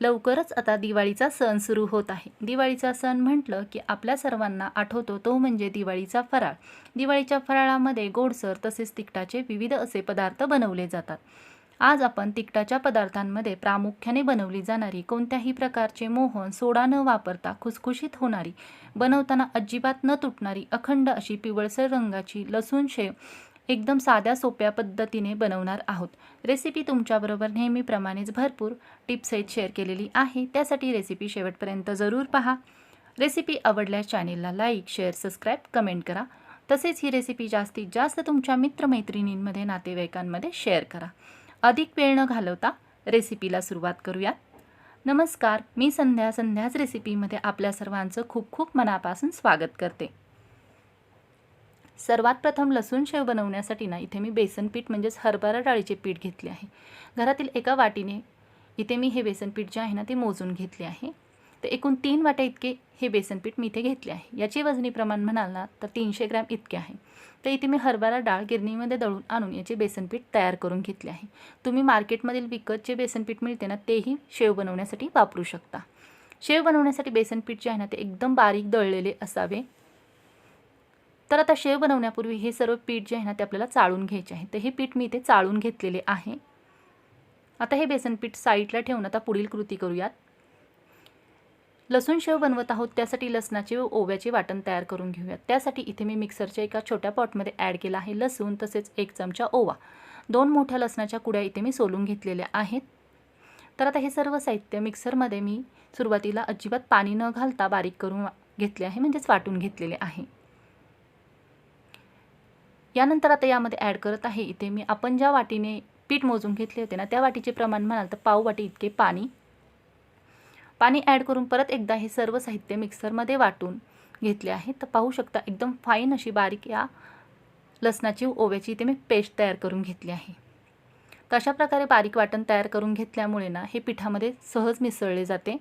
लवकरच आता दिवाळीचा सण सुरू होत आहे. दिवाळीचा सण म्हटलं की आपल्या सर्वांना आठवतो तो म्हणजे दिवाळीचा फराळ. दिवाळीच्या फराळामध्ये गोडसर तसेच तिखटाचे विविध असे पदार्थ बनवले जातात. आज आपण तिखटाच्या पदार्थांमध्ये प्रामुख्याने बनवली जाणारी कोणत्याही प्रकारचे मोहन सोडा न वापरता खुसखुशीत होणारी बनवताना अजिबात न तुटणारी अखंड अशी पिवळसर रंगाची लसूण शेव एकदम साध्या सोप्या पद्धतीने बनवणार आहोत. रेसिपी तुमच्याबरोबर नेहमीप्रमाणेच भरपूर टिप्सहित शेअर केलेली आहे. त्यासाठी रेसिपी शेवटपर्यंत जरूर पहा. रेसिपी आवडल्यास चॅनेलला लाईक शेअर सबस्क्राईब कमेंट करा. तसेच ही रेसिपी जास्तीत जास्त तुमच्या मित्रमैत्रिणींमध्ये नातेवाईकांमध्ये शेअर करा. अधिक वेळ न घालवता रेसिपीला सुरुवात करूयात. नमस्कार. मी संध्या संध्याच रेसिपीमध्ये आपल्या सर्वांचं खूप खूप मनापासून स्वागत करते. सर्वात प्रथम लसूण शेव बनवण्यासाठी ना इथे मी बेसन पीठ म्हणजेच हरभरा डाळीचे पीठ घेतले आहे. घरातील एका वाटीने इथे मी हे बेसन पीठ जे आहे ना ते मोजून घेतले आहे. तर एकूण तीन वाट्या इतके हे बेसन पीठ मी इथे घेतले आहे. याचे वजनी प्रमाण म्हणाल ना तर तीनशे ग्रॅम इतके आहे. तर इथे मी हरभरा डाळ गिरणीमध्ये दळून आणून याचे बेसन पीठ तयार करून घेतले आहे. तुम्ही मार्केटमधील विकत जे बेसन पीठ मिळते ना तेही शेव बनवण्यासाठी वापरू शकता. शेव बनवण्यासाठी बेसन पीठ जे आहे ना ते एकदम बारीक दळलेले असावे. तर आता शेव बनवण्यापूर्वी हे सर्व पीठ जे आहे ना ते आपल्याला चाळून घ्यायचे आहे. तर हे पीठ मी इथे चाळून घेतलेले आहे. आता हे बेसन पीठ साईडला ठेवून आता पुढील कृती करूयात. लसूण शेव बनवत आहोत त्यासाठी लसणाचे व ओव्याचे वाटण तयार करून घेऊयात. त्यासाठी इथे मी मिक्सरच्या एका छोट्या पॉटमध्ये ॲड केला आहे लसूण तसेच एक चमचा ओवा. दोन मोठ्या लसणाच्या कुड्या इथे मी सोलून घेतलेल्या आहेत. तर आता हे सर्व साहित्य मिक्सरमध्ये मी सुरुवातीला अजिबात पाणी न घालता बारीक करून घेतले आहे म्हणजेच वाटून घेतलेले आहे. यानंतर आता यामध्ये ॲड करत आहे इथे मी आपण ज्या वाटीने पीठ मोजून घेतले होते ना त्या वाटीचे प्रमाण म्हणाल तर पाव वाटी इतके पाणी. पाणी ॲड करून परत एकदा हे सर्व साहित्य मिक्सरमध्ये वाटून घेतले आहे. तर पाहू शकता एकदम फाईन अशी बारीक या लसणाची ओव्याची इथे मी पेस्ट तयार करून घेतली आहे. तर अशा प्रकारे बारीक वाटण तयार करून घेतल्यामुळे ना हे पिठामध्ये सहज मिसळले जाते.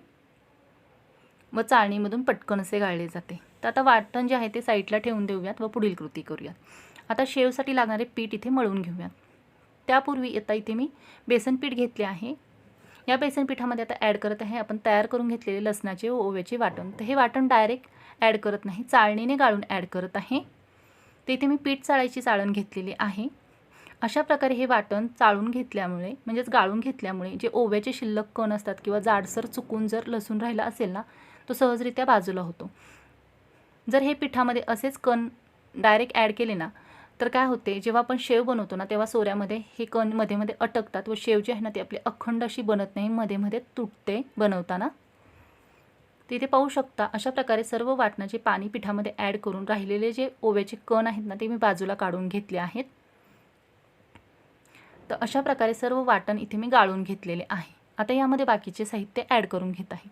व चाळणीमधून पटकन असे गाळले जाते. तर आता वाटण जे आहे ते साईडला ठेवून देऊयात व पुढील कृती करूयात. आता शेवसाठी लागणारे पीठ इथे मळून घेऊयात. त्यापूर्वी आता इथे मी बेसन पीठ घेतले आहे. या बेसन पिठामध्ये आता ॲड करत आहे आपण तयार करून घेतलेले लसणाचे व ओव्याचे वाटण. तर हे वाटण डायरेक्ट ॲड करत नाही चाळणीने गाळून ॲड करत आहे. तर इथे मी पीठ चाळायची चाळण घेतलेली आहे. अशा प्रकारे हे वाटण चाळून घेतल्यामुळे म्हणजेच गाळून घेतल्यामुळे जे ओव्याचे शिल्लक कण असतात किंवा जाडसर चुकून जर लसूण राहिला असेल ना तो सहजरित्या बाजूला होतो. जर हे पिठामध्ये असेच कण डायरेक्ट ॲड केले ना तर काय होते जेव्हा आपण शेव बनवतो ना तेव्हा सोऱ्यामध्ये हे कणमध्ये मध्ये अटकतात व शेव जी आहे ना ती आपली अखंड अशी बनत नाही मध्ये मध्ये तुटते बनवताना. तिथे पाहू शकता अशा प्रकारे सर्व वाटणाचे पाणी पिठामध्ये ॲड करून राहिलेले जे ओव्याचे कण आहेत ना ते मी बाजूला काढून घेतले आहेत. तर अशा प्रकारे सर्व वाटण इथे मी गाळून घेतलेले आहे. आता यामध्ये बाकीचे साहित्य ॲड करून घेत आहे.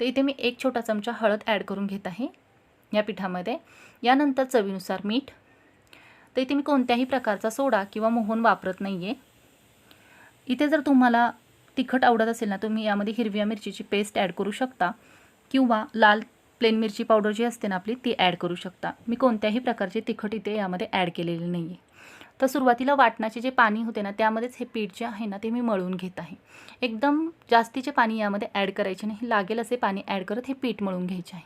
तर इथे मी एक छोटा चमचा हळद ॲड करून घेत आहे या पिठामध्ये. यानंतर चवीनुसार मीठ तर इथे मी कोणत्याही प्रकारचा सोडा किंवा मोहन वापरत नाही आहे इथे जर तुम्हाला तिखट आवडत असेल ना तुम्ही यामध्ये हिरव्या मिरचीची पेस्ट ॲड करू शकता किंवा लाल प्लेन मिरची पावडर जी असते ना आपली ती ॲड करू शकता. मी कोणत्याही प्रकारचे तिखट इथे यामध्ये ॲड केलेले नाही आहे तर सुरुवातीला वाटणाचे जे पाणी होते ना त्यामध्येच हे पीठ जे आहे ना ते मी मळून घेत आहे. एकदम जास्तीचे पाणी यामध्ये ॲड करायचे नाही. लागेल असे पाणी ॲड करत हे पीठ मळून घ्यायचे आहे.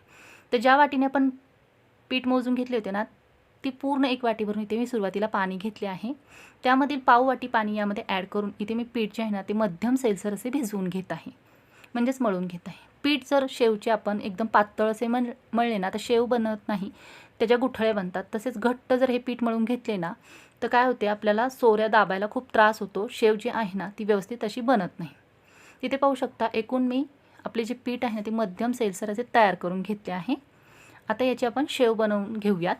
तर ज्या वाटीने आपण पीठ मोजून घेतले होते ना ती पूर्ण एक वाटीभरून इथे मी सुरुवातीला पाणी घेतले आहे. त्यामधील पाव वाटी पाणी यामध्ये ॲड करून इथे मी पीठ जे आहे ना ते मध्यम सैलसर असे भिजवून घेत आहे. म्हणजेच मळून घेत आहे. पीठ जर शेवचे आपण एकदम पातळ असे मळ मळले ना तर शेव बनत नाही. त्याच्या गुठळ्या बनतात. तसेच घट्ट जर हे पीठ मळून घेतले ना तर काय होते आपल्याला सोऱ्या दाबायला खूप त्रास होतो. शेव जी आहे ना ती व्यवस्थित अशी बनत नाही. तिथे पाहू शकता एकूण मी आपले जे पीठ आहे ना ते मध्यम सैलसर असे तयार करून घेतले आहे. आता याची आपण शेव बनवून घेऊयात.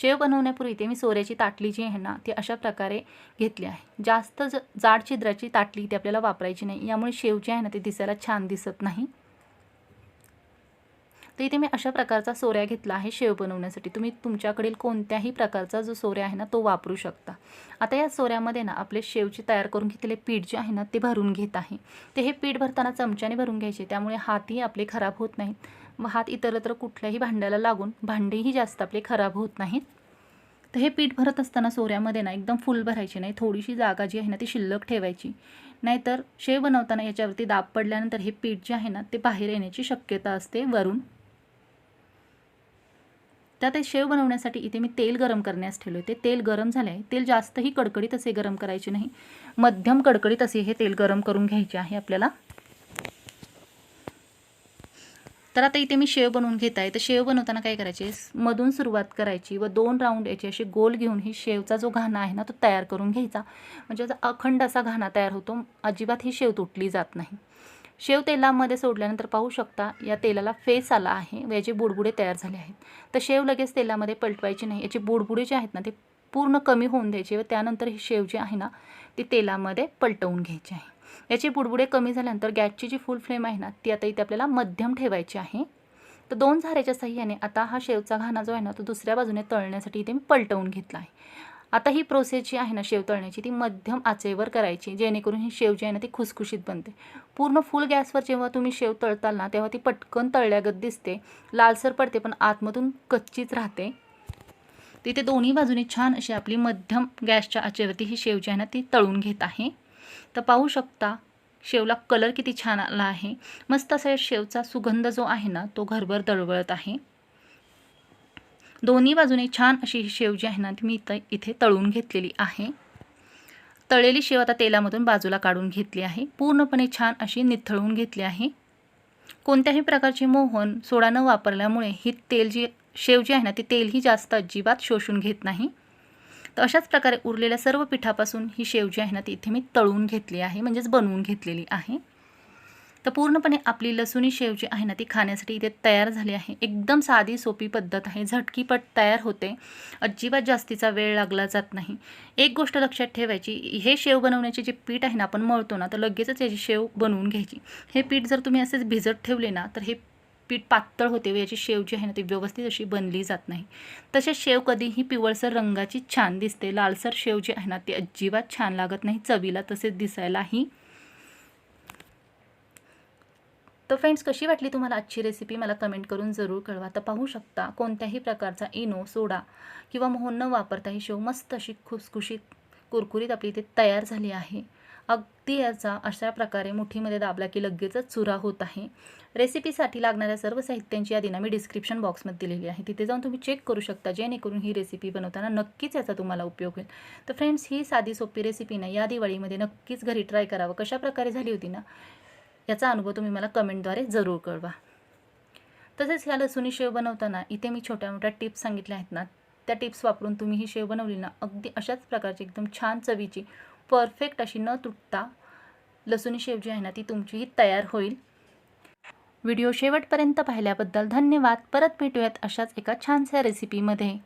शेव बनवण्यापूर्वी ते मी सोऱ्याची ताटली जी आहे ना ती अशा प्रकारे घेतली आहे. जास्त ज जाड छिद्राची ताटली ती आपल्याला वापरायची नाही. यामुळे शेव जी आहे ना ती दिसायला छान दिसत नाही. तर इथे मी अशा प्रकारचा सोऱ्या घेतला आहे शेव बनवण्यासाठी. तुम्ही तुमच्याकडील कोणत्याही प्रकारचा जो सोऱ्या आहे ना तो वापरू शकता. आता या सोऱ्यामध्ये ना आपले शेवची तयार करून घेतलेले पीठ जे आहे ना ते भरून घेत आहे. ते हे पीठ भरताना चमच्याने भरून घ्यायचे. त्यामुळे हातही आपले खराब होत नाहीत. हात इतरत्र कुठल्याही भांड्याला लागून भांडेही जास्त आपले खराब होत नाहीत. तर हे पीठ भरत असताना सोऱ्यामध्ये ना एकदम फुल भरायची नाही थोडीशी जागा जी आहे ना ती शिल्लक ठेवायची. नाहीतर शेव बनवताना याच्यावरती दाब पडल्यानंतर हे पीठ जे आहे ना ते बाहेर येण्याची शक्यता असते वरून. त्यात हे शेव बनवण्यासाठी इथे मी तेल गरम करण्यास ठेवले होते तेल गरम झाले आहे तेल जास्तही कडकडीत असे गरम करायचे नाही. मध्यम कडकडीत असे हे तेल गरम करून घ्यायचे आहे आपल्याला. तर आता इथे मी शेव बनवून घेत आहे. तर शेव बनवताना काय करायचे? मधून सुरुवात करायची व दोन राऊंड याची असे गोल घेऊन ही शेवचा जो घाणा आहे ना तो तयार करून घ्यायचा. म्हणजे असा अखंड असा घाणा तयार होतो. अजिबात ही शेव तुटली जात नाही. शेव तेलामध्ये सोडल्यानंतर पाहू शकता या तेलाला फेस आला आहे व याचे बुडबुडे तयार झाले आहेत. तर शेव लगेच तेलामध्ये पलटवायची नाही. याचे बुडबुडे जे आहेत ना ते पूर्ण कमी होऊन द्यायचे व त्यानंतर ही शेव जी आहे ना ती तेलामध्ये पलटवून घ्यायची आहे. याचे बुडबुडे कमी झाल्यानंतर गॅसची जी फुल फ्लेम आहे ना ती आता इथे आपल्याला मध्यम ठेवायची आहे. तर दोन झाऱ्याच्या सहाय्याने आता हा शेवचा घाणा जो आहे ना तो दुसऱ्या बाजूने तळण्यासाठी इथे मी पलटवून घेतला आहे. आता ही प्रोसेस जी आहे ना शेव तळण्याची ती मध्यम आचेवर करायची जेणेकरून ही शेव जी आहे ना ती खुसखुशीत बनते. पूर्ण फुल गॅसवर जेव्हा तुम्ही शेव तळताल ना तेव्हा ती पटकन तळल्यागत दिसते. लालसर पडते पण आतमधून कच्चीच राहते. तिथे दोन्ही बाजूने छान अशी आपली मध्यम गॅसच्या आचेवरती ही शेव जी आहे ना ती तळून घेत आहे. तर पाहू शकता शेवला कलर किती छान आला आहे. मस्त असा शेवचा सुगंध जो आहे ना तो घरभर दळवळत आहे. दोन्ही बाजूने छान अशी ही शेव जी आहे ना ती मी इथं इथे तळून घेतलेली आहे. तळलेली शेव आता तेलामधून बाजूला काढून घेतली आहे. पूर्णपणे छान अशी निथळून घेतली आहे. कोणत्याही प्रकारचे मोहन सोडा न वापरल्यामुळे ही तेल जी शेव जी आहे ना ती तेलही जास्त अजिबात शोषून घेत नाही. तर अशाच प्रकारे उरलेल्या सर्व पिठापासून ही शेव जी आहे ना ती इथे मी तळून घेतली आहे म्हणजेच बनवून घेतलेली आहे. तर पूर्णपणे आपली लसूणी शेव जी आहे ना ती खाण्यासाठी इथे तयार झाली आहे. एकदम साधी सोपी पद्धत आहे. झटकीपट तयार होते. अजिबात जास्तीचा वेळ लागला जात नाही. एक गोष्ट लक्षात ठेवायची हे शेव बनवण्याचे जे पीठ आहे ना आपण मळतो ना तर लगेचच याची शेव बनवून घ्यायची. हे पीठ जर तुम्ही असेच भिजत ठेवले ना तर हे पीठ पातळ होते व याची शेव जी आहे ना ती व्यवस्थित अशी बनली जात नाही. तसेच शेव कधीही पिवळसर रंगाची छान दिसते. लालसर शेव जी आहे ना ती अजिबात छान लागत नाही. चवीला तसेच दिसायलाही. तर फ्रेंड्स कशी वाटली तुम्हाला आजची रेसिपी मला कमेंट करून जरूर कळवा. तर पाहू शकता कोणत्याही प्रकारचा इनो सोडा किंवा मोहन न वापरता ही शेव मस्त अशी खुसखुशीत कुरकुरीत आपली इथे तयार झाली आहे. अगदी याचा अशा प्रकारे मुठीमध्ये दाबला की लगेचच चुरा होत आहे. रेसिपीसाठी लागणाऱ्या सर्व साहित्यांची यादी ना मी डिस्क्रिप्शन बॉक्समध्ये दिलेली आहे. तिथे जाऊन तुम्ही चेक करू शकता. जेणेकरून ही रेसिपी बनवताना नक्कीच याचा तुम्हाला उपयोग होईल. तर फ्रेंड्स ही साधी सोपी रेसिपी ना या दिवाळीमध्ये नक्कीच घरी ट्राय करावं. कशा प्रकारे झाली होती ना? याचा अनुभव तुम्ही मला कमेंटद्वारे जरूर कळवा. तसेच ह्या लसूणी शेव बनवताना इथे मी छोट्या मोठ्या टिप्स सांगितल्या आहेत ना. त्या टिप्स वापरून तुम्ही ही शेव बनवली ना अगदी अशाच प्रकारची एकदम छान चवीची परफेक्ट अशी न तुटता लसूणी शेव जी आहे ना ती तुमचीही तयार होईल. व्हिडिओ शेवटपर्यंत पाहिल्याबद्दल धन्यवाद. परत भेटूयात अशाच एका छानशा रेसिपीमध्ये